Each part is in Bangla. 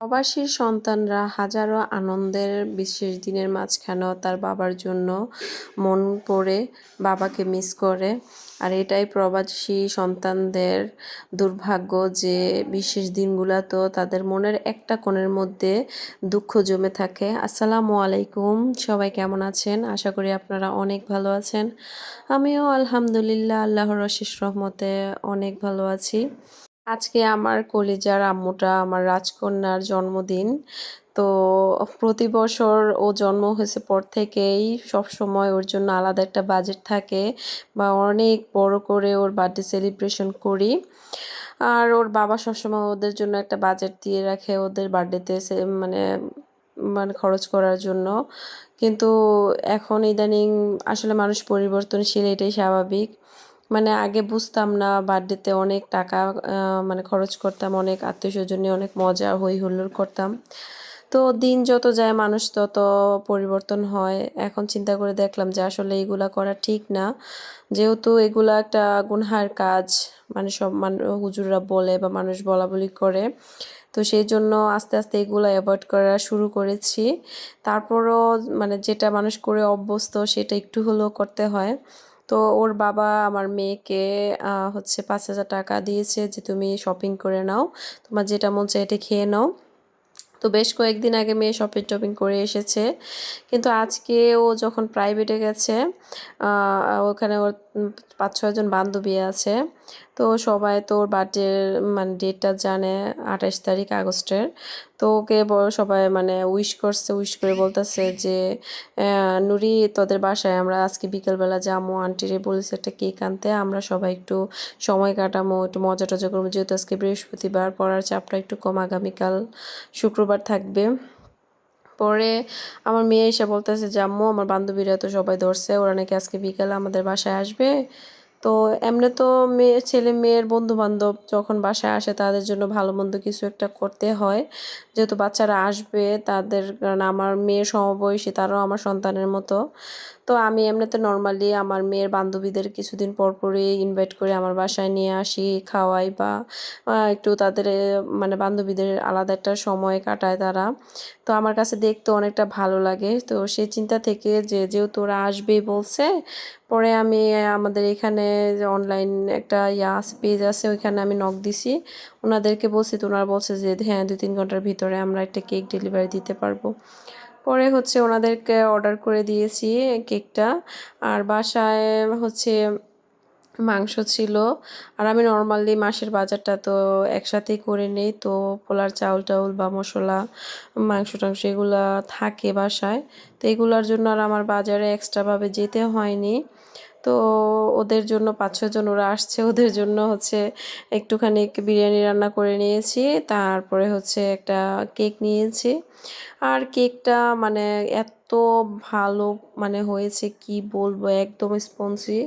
প্রবাসীর সন্তানরা হাজারো আনন্দের বিশেষ দিনের মাঝখানেও তার বাবার জন্য মন পড়ে, বাবাকে মিস করে। আর এটাই প্রবাসী সন্তানদের দুর্ভাগ্য যে বিশেষ দিনগুলোতেও তাদের মনের একটা কোণের মধ্যে দুঃখ জমে থাকে। আসসালামু আলাইকুম, সবাই কেমন আছেন? আশা করি আপনারা অনেক ভালো আছেন। আমিও আলহামদুলিল্লাহ, আল্লাহর অশেষ রহমতে অনেক ভালো আছি। আজকে আমার কলিজার আম্মুটা আমার রাজকন্যার জন্মদিন। তো প্রতি বছর ও জন্ম হয়েছে পর থেকেই সব সময় ওর জন্য আলাদা একটা বাজেট থাকে বা অনেক বড় করে ওর বার্থডে সেলিব্রেশন করি। আর ওর বাবা সবসময় ওদের জন্য একটা বাজেট দিয়ে রাখে ওদের বার্থডেতে মানে মানে খরচ করার জন্য। কিন্তু এখন ইদানিং আসলে মানুষ পরিবর্তনশীল, এটাই স্বাভাবিক। মানে আগে বুঝতাম না, বার্থডেতে অনেক টাকা মানে খরচ করতাম, অনেক আত্মীয় স্বজন অনেক মজা হই হুল্লোড় করতাম। তো দিন যত যায়, মানুষ তত পরিবর্তন হয়। এখন চিন্তা করে দেখলাম যে আসলে এগুলা করা ঠিক না। যেহেতু এগুলা একটা গুনহার কাজ মানে সব হুজুররা বলে বা মানুষ বলা বলি করে। তো সেই জন্য আস্তে আস্তে এগুলো অ্যাভয়েড করা শুরু করেছি। তারপরও মানে যেটা মানুষ করে অভ্যস্ত, সেটা একটু হলেও করতে হয়। তো ওর বাবা আমার মেয়েকে হচ্ছে পাঁচ হাজার টাকা দিয়েছে যে তুমি শপিং করে নাও। তোমার যেটা মন চায় এটা খেয়ে নাও। তো বেশ কয়েকদিন আগে মেয়ে শপিং টপিং করে এসেছে। কিন্তু আজকে ও যখন প্রাইভেটে গেছে ওখানে ওর পাঁচ ছয়জন বান্ধবী আছে। তো সবাই তো ওর বার্থডে মানে ডেটটা জানে আঠাশ তারিখ আগস্টের। তো ওকে সবাই মানে উইশ করছে উইশ করে বলতেছে যে নুরি তোদের বাসায় আমরা আজকে বিকেলবেলা যাব আন্টিরে বলেছে একটা কেক আনতে, আমরা সবাই একটু সময় কাটামো, একটু মজা টজা করব যেহেতু আজকে বৃহস্পতিবার, পড়ার চাপটা একটু কম। আগামীকাল শুক্রবার থাকবে। পরে আমার মেয়ে এসে বলতেছে যে, আম্মু, আমার বান্ধবীরা তো সবাই ধরছে, ওরা নাকি আজকে বিকেলে আমাদের বাসায় আসবে। তো এমনি তো মেয়ে, ছেলে মেয়ের বন্ধু বান্ধব যখন বাসায় আসে তাদের জন্য ভালো মন্দ কিছু একটা করতে হয়। যেহেতু বাচ্চারা আসবে, তাদের, কারণ আমার মেয়ের সমবয়সী, তারাও আমার সন্তানের মতো। তো আমি এমনিতে নর্মালি আমার মেয়ের বান্ধবীদের কিছুদিন পর পরই ইনভাইট করে আমার বাসায় নিয়ে আসি, খাওয়াই বা একটু তাদের মানে বান্ধবীদের আলাদা একটা সময় কাটায় তারা। তো আমার কাছে দেখতে অনেকটা ভালো লাগে। তো সেই চিন্তা থেকে যে যেহেতু ওরা আসবেই বলছে পরে আমি, আমাদের এখানে যে অনলাইন একটা ইয়া আছে পেজ আছে, ওইখানে আমি নখ দিছি। ওনাদেরকে বলছি তো ওনারা বলছে যে হ্যাঁ দুই তিন ঘণ্টার ভিতরে আমরা একটা কেক ডেলিভারি দিতে পারব। পরে হচ্ছে ওনাদেরকে অর্ডার করে দিয়েছি কেকটা আর বাসায় হচ্ছে মাংস ছিল। আর আমি নর্মালি মাসের বাজারটা তো একসাথেই করে নিই। তো পোলার চাউল টাউল বা মশলা, মাংস টাংস এগুলো থাকে বাসায়। তো এগুলোর জন্য আর আমার বাজারে এক্সট্রাভাবে যেতে হয়নি। তো ওদের জন্য পাঁচ ছজন ওরা আসছে। ওদের জন্য হচ্ছে একটুখানি বিরিয়ানি রান্না করে নিয়েছি। তারপরে হচ্ছে একটা কেক নিয়েছি। আর কেকটা মানে এত ভালো মানে হয়েছে কি বলব, একদম স্পঞ্জি।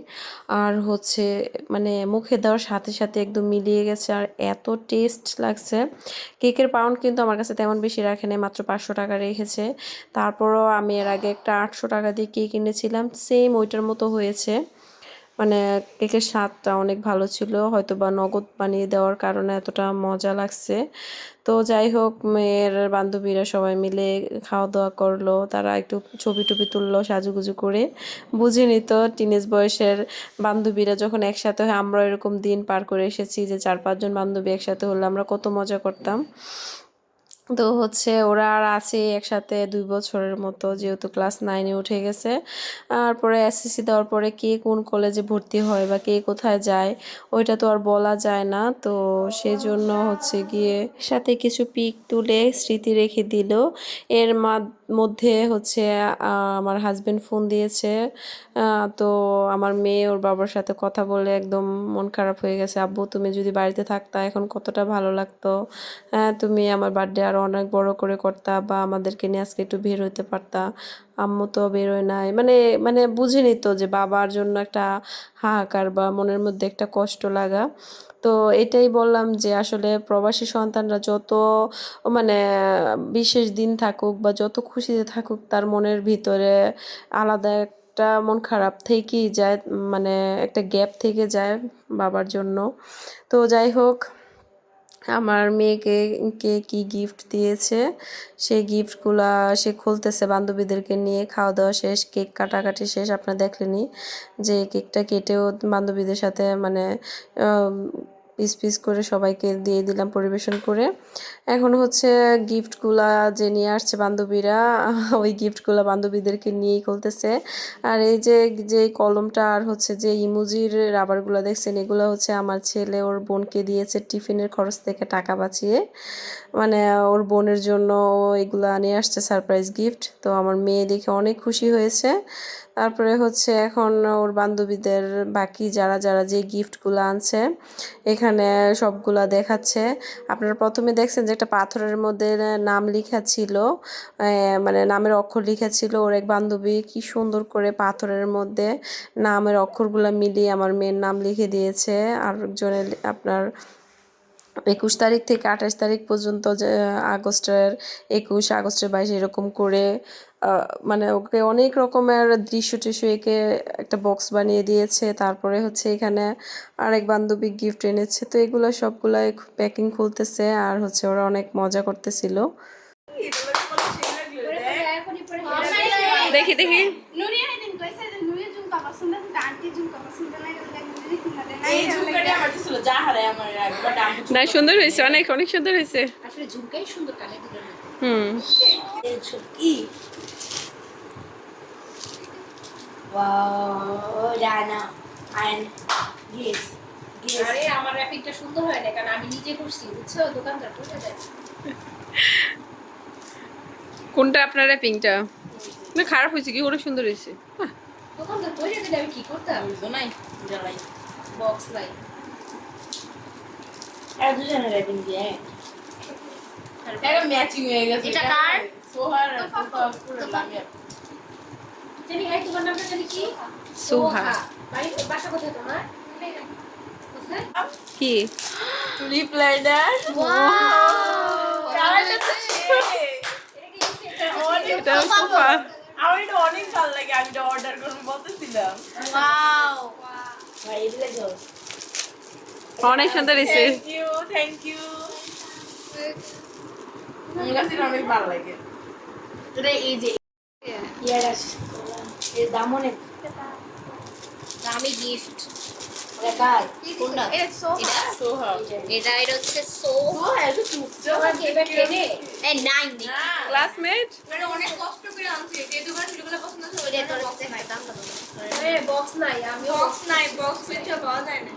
আর হচ্ছে মানে মুখে দেওয়ার সাথে সাথে একদম মিলিয়ে গেছে আর এত টেস্ট লাগছে। কেকের পাউন্ড কিন্তু আমার কাছে তেমন বেশি রাখে নাই, মাত্র পাঁচশো টাকা রেখেছে। তারপরও আমি এর আগে একটা আটশো টাকা দিয়ে কেক কিনেছিলাম সেম ওইটার মতো হয়েছে। মানে কেকের স্বাদটা অনেক ভালো ছিল হয়তো বা নগদ বানিয়ে দেওয়ার কারণে এতটা মজা লাগছে। তো যাই হোক, মেয়ের বান্ধবীরা সবাই মিলে খাওয়া দাওয়া করল, তারা একটু ছবি টবি তুললো, সাজুগুজু করে। বুঝিনি তো টিনেজ বয়সের বান্ধবীরা যখন একসাথে হয়, আমরা এরকম দিন পার করে এসেছি যে চার পাঁচজন বান্ধবী একসাথে হলে আমরা কত মজা করতাম। তো হচ্ছে ওরা আর আছে একসাথে দুই বছরের মতো, যেহেতু ক্লাস নাইনে উঠে গেছে। আর পরে এসএসসি দেওয়ার পরে কে কোন কলেজে ভর্তি হয় বা কে কোথায় যায়, ওইটা তো আর বলা যায় না। তো সেই জন্য হচ্ছে গিয়ে সাথে কিছু পিক তুলে স্মৃতি রেখে দিল। এর মধ্যে হচ্ছে আমার হাজব্যান্ড ফোন দিয়েছে। তো আমার মেয়ে ওর বাবার সাথে কথা বলে একদম মন খারাপ হয়ে গেছে, আব্বু, তুমি যদি বাড়িতে থাকতা, এখন কতটা ভালো লাগতো। হ্যাঁ তুমি আমার বার্থডে আরও অনেক বড় করে করতা বা আমাদেরকে নিয়ে আজকে একটু বের হইতে পারতা। আম্মু তো বেরোয় নাই। মানে মানে বুঝে তো যে বাবার জন্য একটা হাহাকার বা মনের মধ্যে একটা কষ্ট লাগা। তো এটাই বললাম যে আসলে প্রবাসী সন্তানরা যত মানে বিশেষ দিন থাকুক বা যত খুশিতে থাকুক তার মনের ভিতরে আলাদা একটা মন খারাপ থেকেই যায় মানে একটা গ্যাপ থেকে যায় বাবার জন্য। তো যাই হোক আমার মেয়েকে, কে কি গিফট দিয়েছে, সেই গিফটগুলা সে খুলতেছে বান্ধবীদেরকে নিয়ে খাওয়া দাওয়া শেষ, কেক কাটাকাটি শেষ, আপনারা দেখলেনি যে কেকটা কেটেও বান্ধবীদের সাথে মানে পিস পিস করে সবাইকে দিয়ে দিলাম পরিবেশন করে। এখন হচ্ছে গিফটগুলা যে নিয়ে আসছে বান্ধবীরা, ওই গিফটগুলা বান্ধবীদেরকে নিয়েই খুলতেছে। আর এই যে যে কলমটা আর হচ্ছে যে ইমুজির রাবারগুলো দেখছেন, এগুলো হচ্ছে আমার ছেলে ওর বোনকে দিয়েছে টিফিনের খরচ থেকে টাকা বাঁচিয়ে। মানে ওর বোনের জন্য এগুলো নিয়ে আসছে সারপ্রাইজ গিফট। তো আমার মেয়ে দেখে অনেক খুশি হয়েছে। তারপরে হচ্ছে এখন ওর বান্ধবীদের বাকি যারা যারা যে গিফটগুলো আনছে, এখানে সবগুলা দেখাচ্ছে। আপনারা প্রথমে দেখছেন যে একটা পাথরের মধ্যে নাম লেখা ছিল মানে নামের অক্ষর লেখা ছিল। ওর এক বান্ধবী কি সুন্দর করে পাথরের মধ্যে নামের অক্ষরগুলো মিলিয়ে আমার মেয়ের নাম লিখে দিয়েছে। আর একজনের আপনার একুশ তারিখ থেকে আঠাশ তারিখ পর্যন্ত যে আগস্টের একুশ আগস্টের বাইশ এরকম করে মানে ওকে অনেক রকমের দৃশ্য টিস্য এঁকে একটা বক্স বানিয়ে দিয়েছে। তারপরে হচ্ছে এখানে আরেক বান্ধবী গিফট এনেছে। তো এগুলো সবগুলাই প্যাকিং খুলতেছে আর হচ্ছে ওরা অনেক মজা করতেছিল। দেখি দেখি নুরিয়া দিন কইছে যে নুরিয়া এই ঝুমকাটা আমার ছিল যা হারায় আমার একবার দাম না সুন্দর হয়েছে অনেক অনেক সুন্দর হয়েছে। আসলে ঝুমকাই সুন্দর কানে দুটোর হুম. আরে আমার র্যাপিংটা সুন্দর হয় না কারণ আমি নিজে করছি বুঝছ? দোকানদার বুঝে যায় কোনটা আপনার র্যাপিংটা না খারাপ হয়েছে কি? ওরা সুন্দর হয়েছে। দোকানদার কইরে দিলে আমি কি করতাম? বুঝো নাই জ্বালাই বক্স লাই আর দুজনে রেটিং দিয়ে। এটা ম্যাচিং হয়ে গেছে? এটা কার? সোহার আর পুরো। লাগে। জানি এই তোমার নামটা জানি কি? সোহা। বাড়ি বাসা কোথায় তোমার? কি? টুলিপ লাইনার এটা সোফা আমার এটা অনেক ভালো লাগে আমি এটা অর্ডার করব বলতেছিলাম। ওয়াও ভাই এগুলো যাও অনেক সুন্দর হয়েছে। থ্যাংক ইউ থ্যাংক ইউ অনেক ভালো লাগে। তোরে এই যে ইয়ার দাম অনেক। দামি গিফট বক্স নাই বক্স আমি বক্স নাই। বক্স এটা পাওয়া যায় না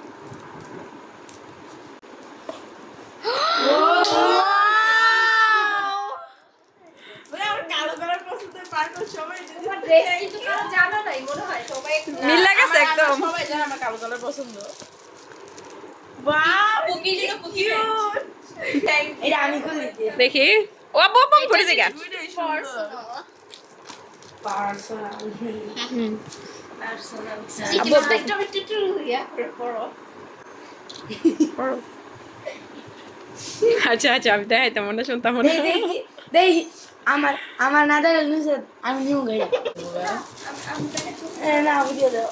মানে আমার কালো কালার পছন্দ পারব সবাই যদি তোমার ড্রেস কিন্তু কারও জানা নাই মনে হয় সবাই একটু মিল লাগেছে আমার- একদম আমার সবাই জানে আমার কালো কালার পছন্দ? আমি দেখি। ও আব্বু আব্বু জায়গা আচ্ছা আচ্ছা আমি দেখাইতাম মনে শুনতাম না। দেখি দেখি আমার আমার না দেখলে নিচে আমি নিউ গাড়ি না বুঝিয়ে দাও।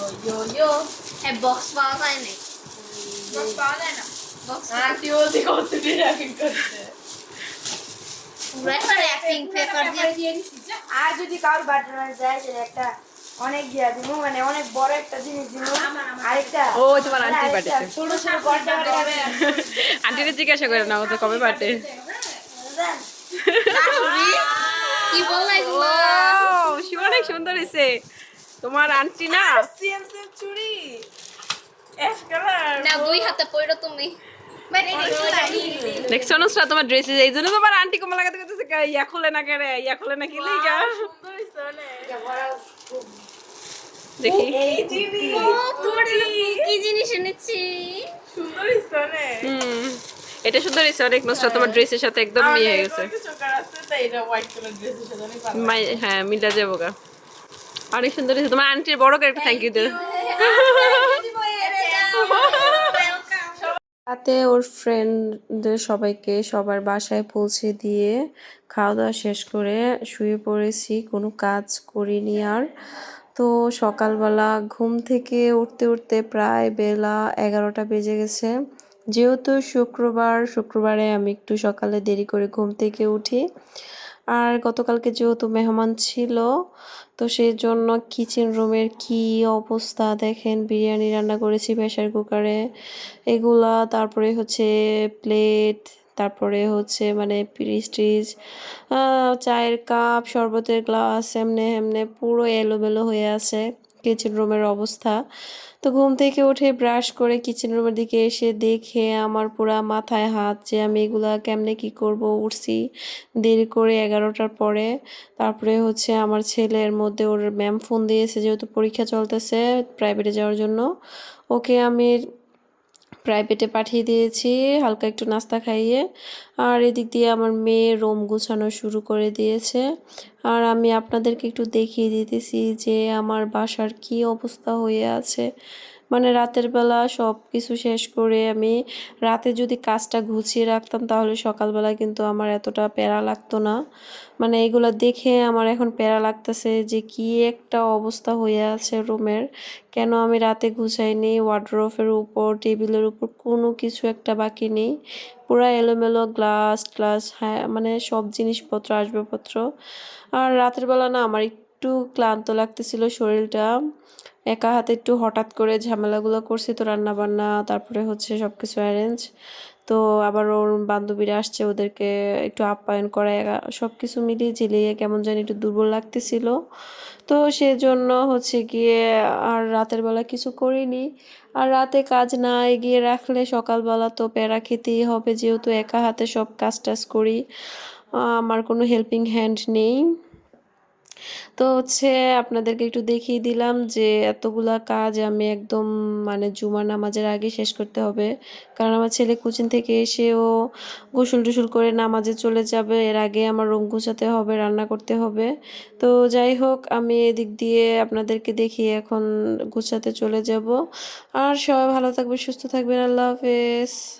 হ্যাঁ বক্স পাওয়া যায় না বক্স পাওয়া যায় না বক্স আন্টি বলতে কত দিন রাখি করতে পুরো একটা র্যাপিং পেপার দিয়ে দিয়ে আর যদি কারোর বার্থডে যায় সেটা একটা অনেক গিয়া দিব মানে অনেক বড় একটা জিনিস দিব আরেকটা ও, তোমার আরেকটা বার্থডেতে। ছোট ছোট আন্টিরে জিজ্ঞাসা করে না ও তো কবে বার্থডে কি বলে ও অনেক সুন্দর হয়েছে তোমার আন্টি না? সেম সেম চুড়ি এস কালার না দুই হাতে পড়ো তুমি। তোমার ড্রেস এই জন্য তোমার আন্টি কমা লাগাতে করতেছে ইয়া খুলে না কেরে ইয়া খুলে না কি লিগা? সুন্দর হইছে অনেক। দেখি। কি জিনিস এনেছি? সুন্দর হইছে অনেক। হুম এটা সুন্দর হয়েছে অনেক নুসরা তোমার ড্রেসের সাথে একদম মিয়ে হয়ে গেছে। হ্যাঁ মিলা যাব গা। অনেক সুন্দর হয়েছে। তোমার আন্টির বড় করে একটা থ্যাংক ইউ দিও। রাতে ওর ফ্রেন্ডদের সবাইকে সবার বাসায় পৌঁছে দিয়ে খাওয়া দাওয়া শেষ করে শুয়ে পড়েছি, কোনো কাজ করিনি আর। তো সকালবেলা ঘুম থেকে উঠতে উঠতে প্রায় বেলা এগারোটা বেজে গেছে। যেহেতু শুক্রবার, শুক্রবারে আমি একটু সকালে দেরি করে ঘুম থেকে উঠি। আর গতকালকে যেহেতু মেহমান ছিল, তো সেই জন্য কিচেন রুমের কি অবস্থা দেখেন, বিরিয়ানি রান্না করেছি প্রেশার কুকারে। এগুলা তারপরে হচ্ছে প্লেট তারপরে হচ্ছে মানে পিরিস টিস চায়ের কাপ শরবতের গ্লাস এমনে এমনে পুরো এলোমেলো হয়ে আছে। কিচেন রুমের অবস্থা। তো ঘুম থেকে উঠে ব্রাশ করে কিচেন রুমের দিকে এসে দেখে আমার পুরা মাথায় হাত যে আমি এগুলা কেমনে কি করব উঠছি। দেরি করে এগারোটার পরে তারপরে হচ্ছে আমার ছেলের মধ্যে ওর ম্যাম ফোন দিয়েছে যেহেতু পরীক্ষা চলতেছে প্রাইভেটে যাওয়ার জন্য। ওকে আমি প্রাইভেটে পাঠিয়ে দিয়েছি, হালকা একটু নাস্তা খাইয়ে। আর এদিক দিয়ে আমার মেয়ে রোম গুছানো শুরু করে দিয়েছে। আর আমি আপনাদেরকে একটু দেখিয়ে দিতেছি যে আমার বাসার কি অবস্থা হয়ে আছে। মানে রাতের বেলা সব কিছু শেষ করে আমি রাতে যদি কাজটা গুছিয়ে রাখতাম, তাহলে সকালবেলা কিন্তু আমার এতটা প্যারা লাগতো না। মানে এগুলো দেখে আমার এখন প্যারা লাগতেছে যে কি একটা অবস্থা হয়ে আছে রুমের। কেন আমি রাতে গুছাইনি? ওয়ার্ড্রোফের উপর, টেবিলের উপর কোনো কিছু একটা বাকি নেই। পুরা এলোমেলো গ্লাস গ্লাস হ্যাঁ মানে সব জিনিসপত্র, আসবাবপত্র। আর রাতের বেলা না আমার একটু ক্লান্ত লাগতেছিল শরীরটা। একা হাতে একটু হঠাৎ করে ঝামেলাগুলো করছি তো রান্না বান্না তারপরে হচ্ছে সব কিছু অ্যারেঞ্জ তো আবার ওর বান্ধবীরা আসছে, ওদেরকে একটু আপ্যায়ন করা সব কিছু মিলিয়ে ঝিলিয়ে কেমন জানি একটু দুর্বল লাগতেছিল। তো সেজন্য হচ্ছে গিয়ে আর রাতের বেলা কিছু করিনি। আর রাতে কাজ না এগিয়ে রাখলে সকালবেলা তো প্যারা খেতেই হবে, যেহেতু একা হাতে সব কাজ টাজ করি আমার কোনো হেল্পিং হ্যান্ড নেই। তো হচ্ছে আপনাদেরকে একটু দেখিয়ে দিলাম যে এতগুলা কাজ আমি একদম মানে জুমার নামাজের আগে শেষ করতে হবে। কারণ আমার ছেলে কোচিং থেকে এসে ও গোসল টোসল করে নামাজে চলে যাবে। এর আগে আমার রুম গুছাতে হবে, রান্না করতে হবে। তো যাই হোক, আমি এদিক দিয়ে আপনাদেরকে দেখিয়ে এখন গুছাতে চলে যাব। আর সবাই ভালো থাকবে সুস্থ থাকবেন। আল্লাহ হাফেজ।